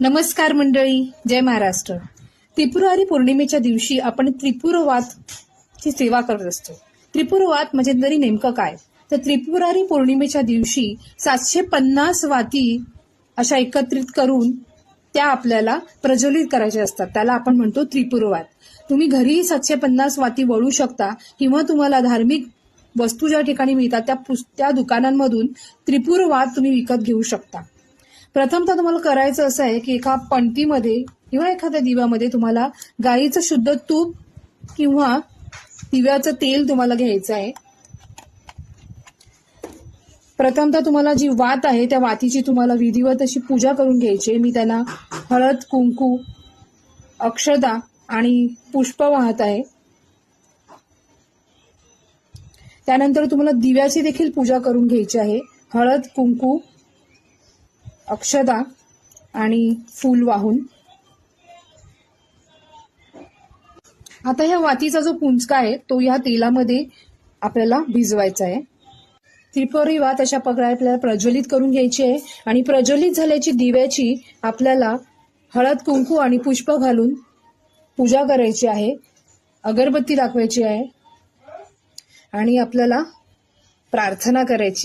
नमस्कार मंडळी जय महाराष्ट्र. त्रिपुरारी पौर्णिमेच्या दिवशी आपण त्रिपुरवातची सेवा करत असतो. त्रिपुरवात म्हणजे तरी नेमकं काय? तर त्रिपुरारी पौर्णिमेच्या दिवशी सातशे पन्नास वाती अशा एकत्रित करून त्या आपल्याला प्रज्वलित करायच्या असतात. त्याला आपण म्हणतो त्रिपुरवात. तुम्ही घरी सातशे पन्नास वाती वळू शकता किंवा तुम्हाला धार्मिक वस्तू ज्या ठिकाणी मिळतात त्या पुस- त्या दुकानांमधून त्रिपुरवात तुम्ही विकत घेऊ शकता. प्रथमतः तुम्हाला करायचं असं आहे की एका पणतीमध्ये किंवा एखाद्या दिव्यामध्ये तुम्हाला गाईचं शुद्ध तूप किंवा दिव्याचं तेल तुम्हाला घ्यायचं आहे. प्रथमतः तुम्हाला जी वात आहे त्या वातीची तुम्हाला विधिवत अशी पूजा करून घ्यायची आहे. मी त्यांना हळद कुंकू अक्षदा आणि पुष्प वाहत आहे. त्यानंतर तुम्हाला दिव्याची देखील पूजा करून घ्यायची आहे. हळद कुंकू अक्षदा आणि फूल वाहून. आता ह्या वातीचा जो पुंचका आहे तो या तेलामध्ये आपल्याला भिजवायचा आहे. त्रिपुरी वात अशा प्रकारे आपल्याला प्रज्वलित करून घ्यायची आहे आणि प्रज्वलित झाल्याची दिव्याची आपल्याला हळद कुंकू आणि पुष्प घालून पूजा करायची आहे अगरबत्ती दाखवायची आहे आणि आपल्याला प्रार्थना करायची